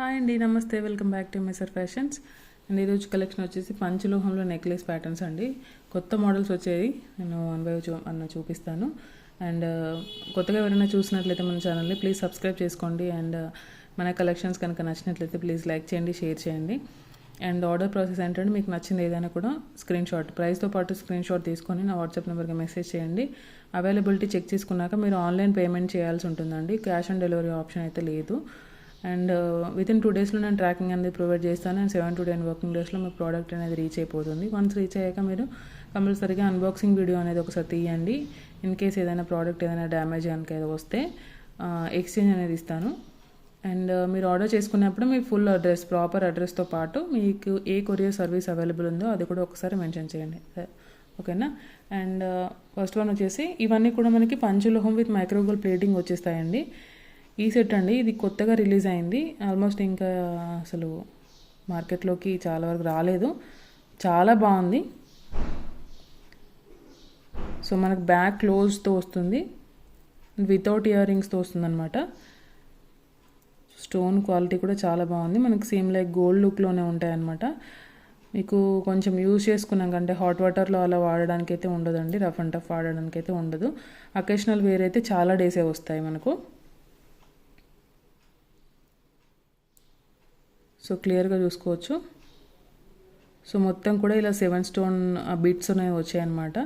Hi అండి నమస్తే welcome back to మెసర్ ఫ్యాషన్స్ అండ్ ఈరోజు కలెక్షన్ వచ్చేసి పంచలోహంలో నెక్లెస్ ప్యాటర్న్స్ అండి. కొత్త మోడల్స్ వచ్చేది నేను వన్ బై చూ అన్న చూపిస్తాను. అండ్ uh, కొత్తగా ఎవరైనా చూసినట్లయితే మన ఛానల్ని ప్లీజ్ సబ్స్క్రైబ్ చేసుకోండి. అండ్ uh, మన కలెక్షన్స్ కనుక నచ్చినట్లయితే ప్లీజ్ లైక్ చేయండి షేర్ చేయండి. అండ్ ఆర్డర్ ప్రాసెస్ ఏంటంటే మీకు నచ్చింది ఏదైనా కూడా స్క్రీన్ షాట్ ప్రైస్తో పాటు స్క్రీన్ షాట్ తీసుకొని నా వాట్సాప్ నెంబర్కి మెసేజ్ చేయండి. అవైలబిలిటీ చెక్ చేసుకున్నాక మీరు ఆన్లైన్ పేమెంట్ చేయాల్సి ఉంటుందండి. క్యాష్ ఆన్ డెలివరీ ఆప్షన్ అయితే లేదు. అండ్ విత్ ఇన్ టూ డేస్లో నేను ట్రాకింగ్ అనేది ప్రొవైడ్ చేస్తాను. And seven to ten working డేస్లో మీ ప్రోడక్ట్ అనేది రీచ్ అయిపోతుంది. వన్స్ రీచ్ అయ్యాక మీరు కంపల్సరీగా అన్బాక్సింగ్ వీడియో అనేది ఒకసారి తీయండి. ఇన్ కేస్ ఏదైనా ప్రోడక్ట్ ఏదైనా డ్యామేజ్ కనుక ఏదో వస్తే uh, ఎక్స్చేంజ్ అనేది ఇస్తాను. అండ్ uh, మీరు ఆర్డర్ చేసుకున్నప్పుడు మీ ఫుల్ అడ్రస్ ప్రాపర్ అడ్రస్తో పాటు మీకు ఏ కొరియర్ సర్వీస్ అవైలబుల్ ఉందో అది కూడా ఒకసారి మెన్షన్ చేయండి. Uh, ఓకేనా? అండ్ ఫస్ట్ వన్ వచ్చేసి ఇవన్నీ కూడా మనకి పంచులోహం విత్ మైక్రోగోల్ ప్లేటింగ్ వచ్చేస్తాయండి. ఈ సెట్ అండి. ఇది కొత్తగా రిలీజ్ అయింది. ఆల్మోస్ట్ ఇంకా అసలు మార్కెట్లోకి చాలా వరకు రాలేదు. చాలా బాగుంది. సో మనకు బ్యాక్ క్లోజ్తో వస్తుంది. వితౌట్ ఇయర్ రింగ్స్తో వస్తుంది అనమాట స్టోన్ క్వాలిటీ కూడా చాలా బాగుంది. మనకు సేమ్ లైక్ గోల్డ్ లుక్లోనే ఉంటాయి అనమాట మీకు కొంచెం యూజ్ చేసుకున్నాక అంటే హాట్ వాటర్లో అలా వాడడానికి అయితే ఉండదండి. రఫ్ అండ్ టఫ్ వాడడానికి అయితే ఉండదు. అకేషనల్ వేర్ అయితే చాలా డేసే వస్తాయి మనకు. సో క్లియర్గా చూసుకోవచ్చు. సో మొత్తం కూడా ఇలా సెవెన్ స్టోన్ బీట్స్ అనేవి వచ్చాయన్నమాట.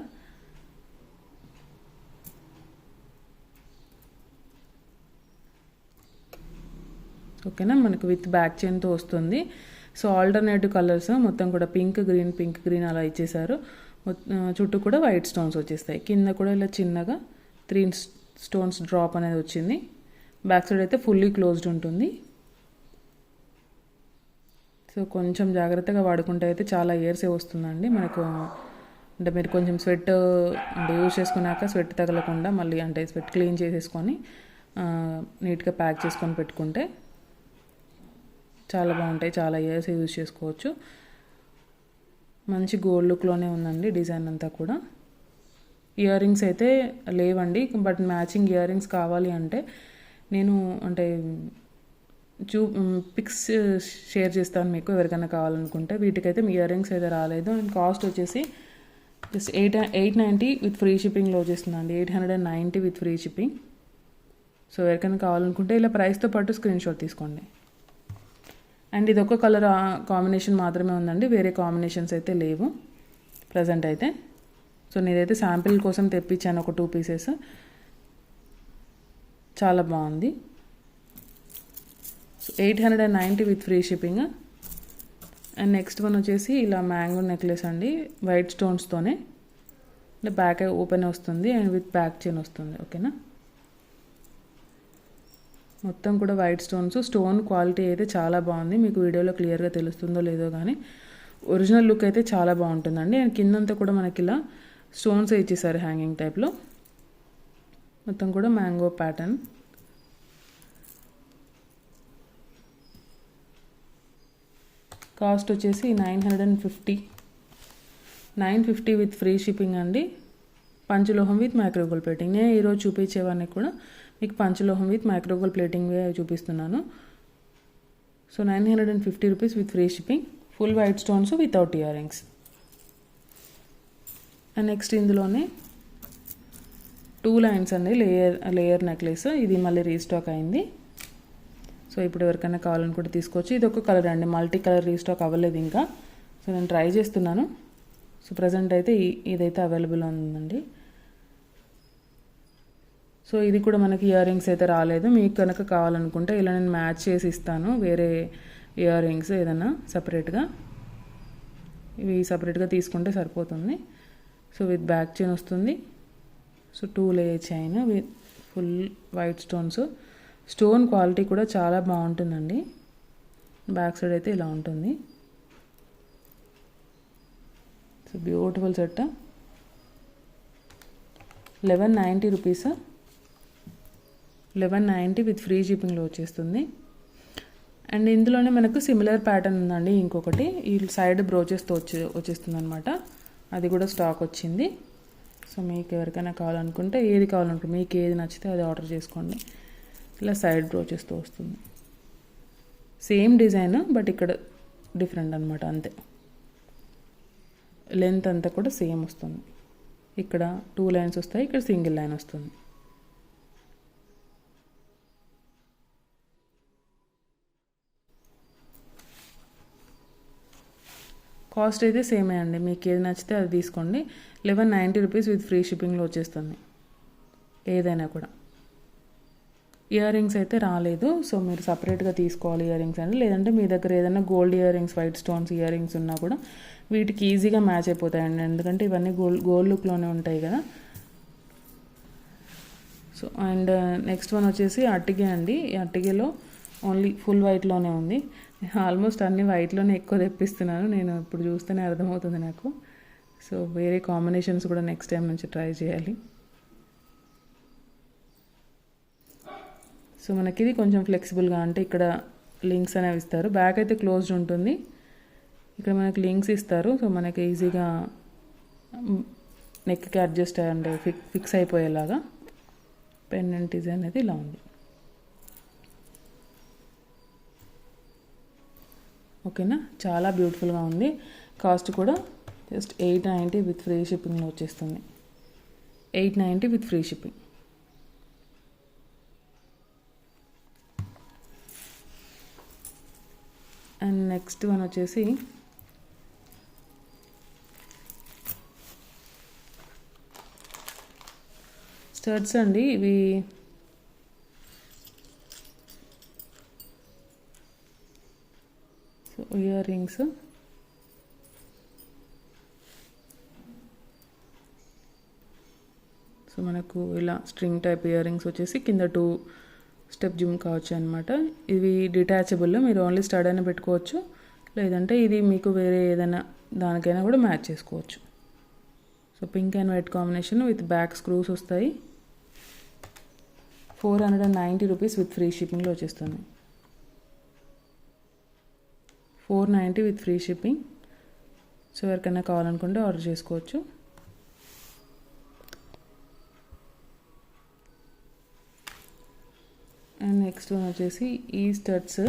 ఓకేనా? మనకు విత్ బ్యాక్ చైన్తో వస్తుంది. సో ఆల్టర్నేటివ్ కలర్స్ మొత్తం కూడా పింక్ గ్రీన్ పింక్ గ్రీన్ అలా ఇచ్చేసారు చుట్టూ కూడా వైట్ స్టోన్స్ వచ్చేస్తాయి. కింద కూడా ఇలా చిన్నగా త్రీ స్టోన్స్ డ్రాప్ అనేది వచ్చింది. బ్యాక్ సైడ్ అయితే ఫుల్లీ క్లోజ్డ్ ఉంటుంది. సో కొంచెం జాగ్రత్తగా వాడుకుంటే అయితే చాలా ఇయర్సే వస్తుందండి. మనకు అంటే మీరు కొంచెం స్వెట్ అంటే యూజ్ చేసుకున్నాక స్వెట్ తగలకుండా మళ్ళీ అంటే స్వెట్ క్లీన్ చేసేసుకొని నీట్గా ప్యాక్ చేసుకొని పెట్టుకుంటే చాలా బాగుంటాయి. చాలా ఇయర్స్ యూజ్ చేసుకోవచ్చు. మంచి గోల్డ్ లుక్లోనే ఉందండి డిజైన్ అంతా కూడా. ఇయర్ రింగ్స్ అయితే లేవండి బట్ మ్యాచింగ్ ఇయర్ రింగ్స్ కావాలి అంటే నేను అంటే చూ పిక్స్ షేర్ చేస్తాను మీకు ఎవరికైనా కావాలనుకుంటే. వీటికైతే మీ ఇయర్ రింగ్స్ అయితే రాలేదు. అండ్ కాస్ట్ వచ్చేసి just eight eight ninety with free షిప్పింగ్లో వచ్చేస్తుందండి. Eight hundred and ninety with free shipping so ఎవరికైనా కావాలనుకుంటే ఇలా ప్రైస్తో పాటు స్క్రీన్ షాట్ తీసుకోండి. అండ్ ఇది ఒక కలర్ కాంబినేషన్ మాత్రమే ఉందండి. వేరే కాంబినేషన్స్ అయితే లేవు. ప్రజెంట్ అయితే. సో నేనైతే శాంపిల్ కోసం తెప్పించాను ఒక టూ పీసెస్ చాలా బాగుంది. So eight hundred and ninety with free shipping. And next one వచ్చేసి ఇలా మ్యాంగో నెక్లెస్ అండి వైట్ స్టోన్స్తోనే బ్యాక్ ఓపెన్ వస్తుంది అండ్ విత్ బ్యాక్ చైన్ వస్తుంది ఓకేనా మొత్తం కూడా వైట్ స్టోన్స్. స్టోన్ క్వాలిటీ అయితే చాలా బాగుంది. మీకు వీడియోలో క్లియర్గా తెలుస్తుందో లేదో కానీ ఒరిజినల్ లుక్ అయితే చాలా బాగుంటుందండి. అండ్ కిందంతా కూడా మనకి ఇలా స్టోన్స్ ఇచ్చేసారు హ్యాంగింగ్ టైప్లో. మొత్తం కూడా మ్యాంగో ప్యాటర్న్. కాస్ట్ వచ్చేసి nine hundred and fifty. Nine fifty with free shipping అండి. పంచలోహం విత్ మైక్రోగోల్ ప్లేటింగ్. నేను ఈరోజు చూపించేవన్నీ కూడా మీకు పంచలోహం విత్ మైక్రోగోల్ ప్లేటింగ్ చూపిస్తున్నాను. So nine hundred and fifty rupees with free shipping. Full white stones without earrings and next ఇందులోనే టూ లైన్స్ అండి. లేయర్ లేయర్ నెక్లెస్ ఇది మళ్ళీ రీస్టాక్ అయింది. సో ఇప్పుడు ఎవరికైనా కావాలనుకుంటే తీసుకోవచ్చు. ఇది ఒక కలర్ అండి. మల్టీ కలర్ రీస్టాక్ అవ్వలేదు ఇంకా. సో నేను ట్రై చేస్తున్నాను. సో ప్రజెంట్ అయితే ఇదైతే అవైలబుల్ ఉందండి. సో ఇది కూడా మనకి ఇయర్ రింగ్స్ అయితే రాలేదు. మీకు కనుక కావాలనుకుంటే ఇలా నేను మ్యాచ్ చేసి ఇస్తాను. వేరే ఇయర్ రింగ్స్ ఏదైనా సపరేట్గా ఇవి సపరేట్గా తీసుకుంటే సరిపోతుంది. సో విత్ బ్యాక్ చైన్ వస్తుంది. So two layer chain with full white stones stone quality కూడా చాలా బాగుంటుందండి. బ్యాక్ సైడ్ అయితే ఇలా ఉంటుంది. So beautiful set eleven ninety rupees eleven ninety with free షిప్పింగ్లో వచ్చేస్తుంది. అండ్ ఇందులోనే మనకు సిమిలర్ ప్యాటర్న్ ఉందండి ఇంకొకటి. ఈ సైడ్ బ్రోచెస్తో వచ్చే వచ్చేస్తుంది అనమాట అది కూడా స్టాక్ వచ్చింది. సో మీకు ఎవరికైనా కావాలనుకుంటే ఏది కావాలనుకుంటే మీకు ఏది నచ్చితే అది ఆర్డర్ చేసుకోండి. ఇలా సైడ్ బ్రోచెస్తో వస్తుంది. సేమ్ డిజైన్ బట్ ఇక్కడ డిఫరెంట్ అనమాట అంతే. లెంత్ అంతా కూడా సేమ్ వస్తుంది. ఇక్కడ టూ లైన్స్ వస్తాయి ఇక్కడ సింగిల్ లైన్ వస్తుంది. కాస్ట్ అయితే సేమే అండి. మీకు ఏది నచ్చితే అది తీసుకోండి. Eleven ninety rupees with free షిప్పింగ్లో వచ్చేస్తుంది. ఏదైనా కూడా. ఇయర్ రింగ్స్ అయితే రాలేదు. సో మీరు సపరేట్గా తీసుకోవాలి ఇయర్ రింగ్స్ అని. లేదంటే మీ దగ్గర ఏదైనా gold earrings white stones earrings ఉన్నా కూడా వీటికి ఈజీగా మ్యాచ్ అయిపోతాయండి. ఎందుకంటే ఇవన్నీ గోల్డ్ గోల్డ్ లుక్లోనే ఉంటాయి కదా. సో అండ్ నెక్స్ట్ వన్ వచ్చేసి అట్టిగే అండి. ఈ అట్టిగేలో ఓన్లీ ఫుల్ వైట్లోనే ఉంది. ఆల్మోస్ట్ అన్ని వైట్లోనే ఎక్కువ తెప్పిస్తున్నాను. నేను ఇప్పుడు చూస్తేనే అర్థమవుతుంది నాకు. సో వేరే కాంబినేషన్స్ కూడా నెక్స్ట్ టైం నుంచి ట్రై చేయాలి. సో మనకి ఇది కొంచెం ఫ్లెక్సిబుల్గా అంటే ఇక్కడ లింక్స్ అనేవి ఇస్తారు. బ్యాక్ అయితే క్లోజ్డ్ ఉంటుంది. ఇక్కడ మనకి లింక్స్ ఇస్తారు. సో మనకి ఈజీగా నెక్కి అడ్జస్ట్ అంటే ఫిక్ ఫిక్స్ అయిపోయేలాగా పెండెంట్ డిజైన్ అనేది ఇలా ఉంది. ఓకేనా? చాలా బ్యూటిఫుల్గా ఉంది. కాస్ట్ కూడా just eight ninety with free షిప్పింగ్లో వచ్చేస్తుంది. Eight ninety with free shipping and next one వచ్చేసి స్టర్ట్స్ అండి ఇవి సో ఇయర్ రింగ్స్ సో మనకు ఇలా స్ట్రింగ్ టైప్ ఇయర్ రింగ్స్ వచ్చేసి కింద టూ స్టెప్ జిమ్ కావచ్చు అనమాట ఇవి డిటాచబుల్ మీరు ఓన్లీ స్టడ్ అయినా పెట్టుకోవచ్చు. లేదంటే ఇది మీకు వేరే ఏదైనా దానికైనా కూడా మ్యాచ్ చేసుకోవచ్చు. So pink and white combination with back screws వస్తాయి. Four hundred and ninety rupees with free షిప్పింగ్లో వచ్చేస్తుంది. Four ninety with free shipping. So ఎవరికైనా కావాలనుకుంటే ఆర్డర్ చేసుకోవచ్చు. నెక్స్ట్ వన్ వచ్చేసి ఈ స్టడ్స్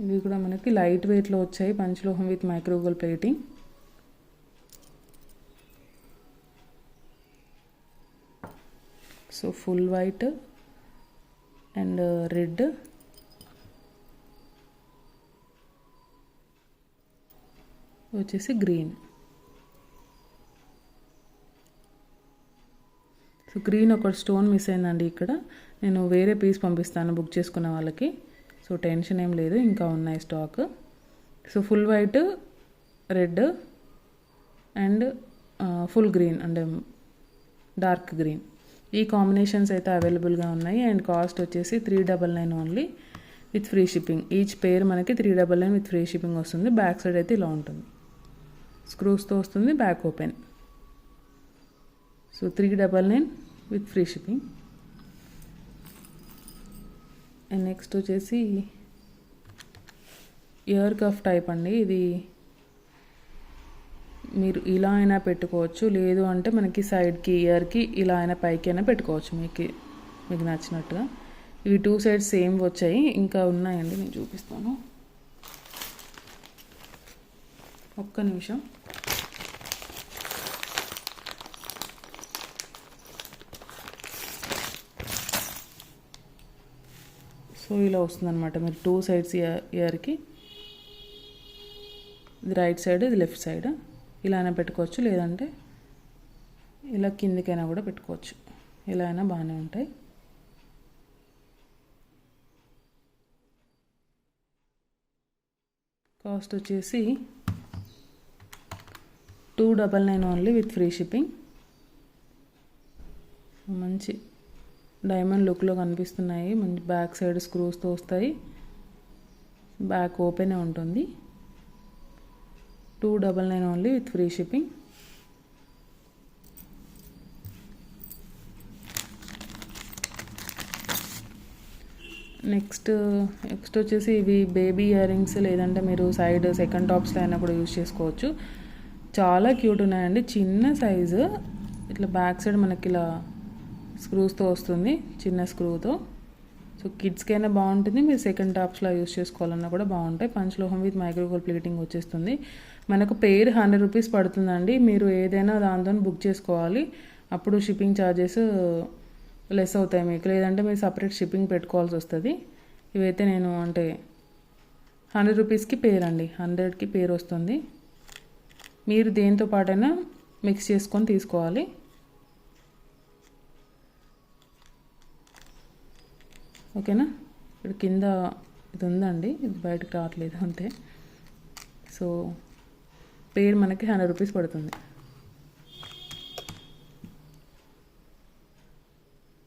ఇవి కూడా మనకి లైట్ వెయిట్లో వచ్చాయి పంచలోహం with micro gold plating. So full white and red. వచ్చేసి గ్రీన్. సో గ్రీన్ ఒక స్టోన్ మిస్ అయిందండి ఇక్కడ. నేను వేరే పీస్ పంపిస్తాను బుక్ చేసుకున్న వాళ్ళకి. సో టెన్షన్ ఏం లేదు ఇంకా ఉన్నాయి stock. So full white red and full green అంటే డార్క్ గ్రీన్. ఈ కాంబినేషన్స్ అయితే అవైలబుల్గా ఉన్నాయి. అండ్ కాస్ట్ వచ్చేసి three double nine only with free shipping. Each pair మనకి three double nine with free shipping వస్తుంది. బ్యాక్ సైడ్ అయితే ఇలా ఉంటుంది. స్క్రూస్తో వస్తుంది back open. So three double nine with free shipping and next వచ్చేసి ఇయర్ కఫ్ టైప్ అండి. ఇది మీరు ఇలా అయినా పెట్టుకోవచ్చు. లేదు అంటే మనకి సైడ్కి ఇయర్కి ఇలా అయినా పైకి అయినా పెట్టుకోవచ్చు మీకు మీకు నచ్చినట్టుగా. ఇవి టూ సైడ్స్ సేమ్ వచ్చాయి. ఇంకా ఉన్నాయండి నేను చూపిస్తాను. ఒక్క నిమిషం. సో ఇలా వస్తుందన్నమాట. మీరు టూ సైడ్స్ ఇయర్ ఇయర్కి ఇది రైట్ సైడ్ ఇది లెఫ్ట్ సైడ్. ఇలా అయినా పెట్టుకోవచ్చు. లేదంటే ఇలా కిందికైనా కూడా పెట్టుకోవచ్చు. ఇలా అయినా బాగానే ఉంటాయి. కాస్ట్ వచ్చేసి two double nine only with free shipping. మంచి డైమండ్ లుక్లో కనిపిస్తున్నాయి. మంచి బ్యాక్ సైడ్ స్క్రూస్తో వస్తాయి బ్యాక్ ఓపెనే ఉంటుంది. Two double nine only with free shipping. Next next వచ్చేసి ఇవి బేబీ ఇయర్ రింగ్స్ లేదంటే మీరు సైడ్ సెకండ్ టాప్స్లో అయినా కూడా యూజ్ చేసుకోవచ్చు. చాలా క్యూట్ ఉన్నాయండి. చిన్న సైజు. ఇట్లా బ్యాక్ సైడ్ మనకి ఇలా స్క్రూస్తో వస్తుంది చిన్న స్క్రూతో సో కిడ్స్కైనా బాగుంటుంది. మీరు సెకండ్ టాప్స్లో యూస్ చేసుకోవాలన్నా కూడా బాగుంటాయి. పంచలోహం విత్ మైక్రోగోల్ ప్లేటింగ్ వచ్చేస్తుంది. మనకు పేర్ హండ్రెడ్ రూపీస్ పడుతుందండి. మీరు ఏదైనా దాంతో బుక్ చేసుకోవాలి. అప్పుడు షిప్పింగ్ ఛార్జెస్ లెస్ అవుతాయి మీకు. లేదంటే మీరు సపరేట్ షిప్పింగ్ పెట్టుకోవాల్సి వస్తుంది. ఇవైతే నేను అంటే హండ్రెడ్ రూపీస్కి పేర్ అండి. హండ్రెడ్కి పేరు వస్తుంది. మీరు దేంతో పాటైనా మిక్స్ చేసుకొని తీసుకోవాలి. ఓకేనా? ఇక్కడ కింద ఇది ఉందండి ఇది బయటకు రావట్లేదు అంతే. సో పేరు మనకి హండ్రెడ్ రూపీస్ పడుతుంది.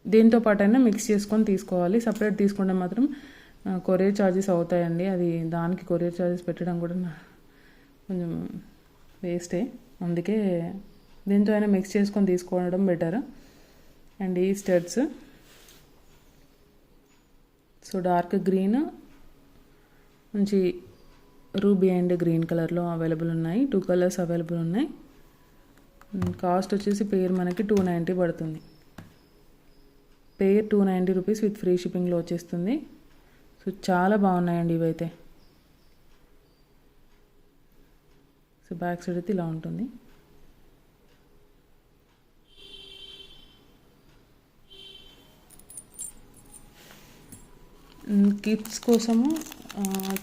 దీంతో పాటైనా మిక్స్ చేసుకొని తీసుకోవాలి. సపరేట్ తీసుకుంటే మాత్రం కొరియర్ ఛార్జెస్ అవుతాయండి. అది దానికి కొరియర్ ఛార్జెస్ పెట్టడం కూడా నా- కొంచెం వేస్టే. అందుకే దీంతో అయినా మిక్స్ చేసుకొని తీసుకోవడం బెటర్. అండ్ ఈ స్టడ్స్ సో డార్క్ గ్రీన్ మంచి రూబీ అండ్ గ్రీన్ కలర్లో అవైలబుల్ ఉన్నాయి. టూ కలర్స్ అవైలబుల్ ఉన్నాయి. కాస్ట్ వచ్చేసి పేరు మనకి టూ నైంటీ పడుతుంది. Pair two ninety rupees with free షిప్పింగ్లో వచ్చేస్తుంది. సో చాలా బాగున్నాయండి ఇవైతే. సో బ్యాక్ సైడ్ అయితే ఇలా ఉంటుంది. కిడ్స్ కోసము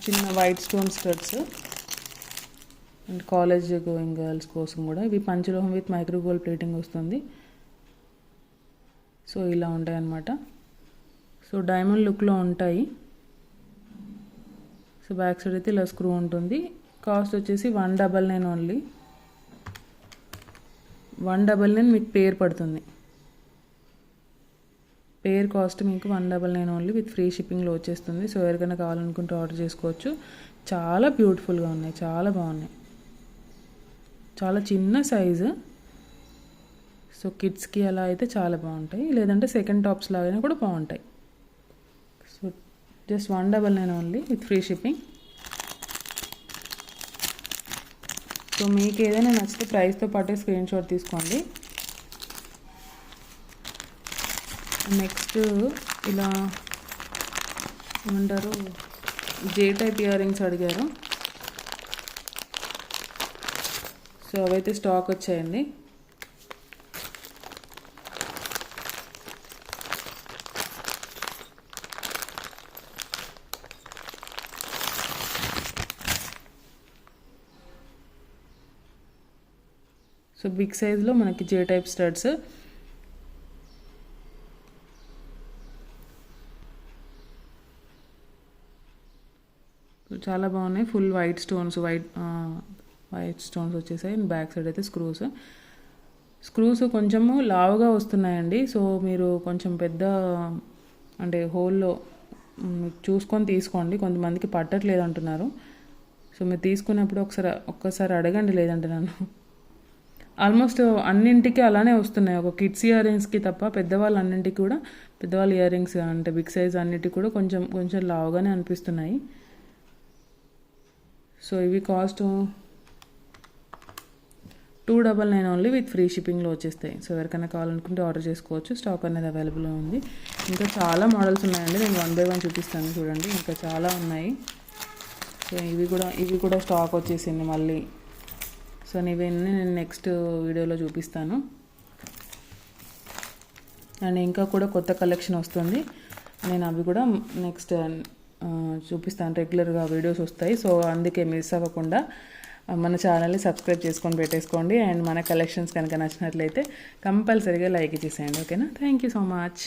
చిన్న white stone skirts and college going girls కోసం కూడా. ఇవి పంచలోహం విత్ మైక్రో గోల్డ్ ప్లేటింగ్ వస్తుంది. సో ఇలా ఉంటాయి అన్నమాట సో డైమండ్ లుక్లో ఉంటాయి. సో బ్యాక్ సైడ్ అయితే ఇలా స్క్రూ ఉంటుంది. కాస్ట్ వచ్చేసి one double nine only. One double nine మీకు పేరు పడుతుంది. పేర్ కాస్ట్ మీకు one double nine only with free షిప్పింగ్లో వచ్చేస్తుంది. సో ఎవరికైనా కావాలనుకుంటే ఆర్డర్ చేసుకోవచ్చు. చాలా బ్యూటిఫుల్గా ఉన్నాయి. చాలా బాగున్నాయి. చాలా చిన్న సైజు. సో కిడ్స్కి అలా అయితే చాలా బాగుంటాయి. లేదంటే సెకండ్ టాప్స్ లాగానే కూడా బాగుంటాయి. So just one double nine only with free shipping. So మీకు ఏదైనా నచ్చితే ప్రైస్తో పాటే స్క్రీన్ షాట్ తీసుకోండి. నెక్స్ట్ ఇలా ఏమంటారు? జే టైప్ ఇయర్ రింగ్స్ అడిగారు. సో అవైతే స్టాక్ వచ్చాయండి. సో బిగ్ సైజ్లో మనకి జే టైప్ స్టడ్స్ చాలా బాగున్నాయి. Full white stones white white stones వచ్చేసాయి. బ్యాక్ సైడ్ అయితే స్క్రూస్ స్క్రూస్ కొంచెము లావుగా వస్తున్నాయండి. సో మీరు కొంచెం పెద్ద అంటే హోల్లో చూసుకొని తీసుకోండి. కొంతమందికి పట్టట్లేదు అంటున్నారు. సో మీరు తీసుకున్నప్పుడు ఒకసారి ఒక్కసారి అడగండి లేదంటే నన్ను. ఆల్మోస్ట్ అన్నింటికి అలానే వస్తున్నాయి. ఒక కిడ్స్ ఇయర్ రింగ్స్కి తప్ప పెద్దవాళ్ళు అన్నింటికి కూడా పెద్దవాళ్ళ ఇయర్ రింగ్స్ అంటే బిగ్ సైజ్ అన్నిటికి కూడా కొంచెం కొంచెం లావుగానే అనిపిస్తున్నాయి. సో ఇవి cost two double nine only with free షిప్పింగ్లో వచ్చేస్తాయి. సో ఎవరికైనా కావాలనుకుంటే ఆర్డర్ చేసుకోవచ్చు. స్టాక్ అనేది అవైలబుల్లో ఉంది. ఇంకా చాలా మోడల్స్ ఉన్నాయండి. నేను వన్ బై వన్ చూపిస్తాను చూడండి. ఇంకా చాలా ఉన్నాయి. సో ఇవి కూడా ఇవి కూడా స్టాక్ వచ్చేసింది మళ్ళీ. సో ఇవన్నీ నేను నెక్స్ట్ వీడియోలో చూపిస్తాను. అండ్ ఇంకా కూడా కొత్త కలెక్షన్ వస్తుంది. నేను అవి కూడా నెక్స్ట్ చూపిస్తాను. రెగ్యులర్గా వీడియోస్ వస్తాయి. సో అందుకే మిస్ అవ్వకుండా మన ఛానల్ని సబ్స్క్రైబ్ చేసుకొని పెట్టేసుకోండి. అండ్ మన కలెక్షన్స్ కనుక నచ్చినట్లయితే కంపల్సరీగా లైక్ ఇచ్చేసేయండి ఓకేనా? Thank you so much.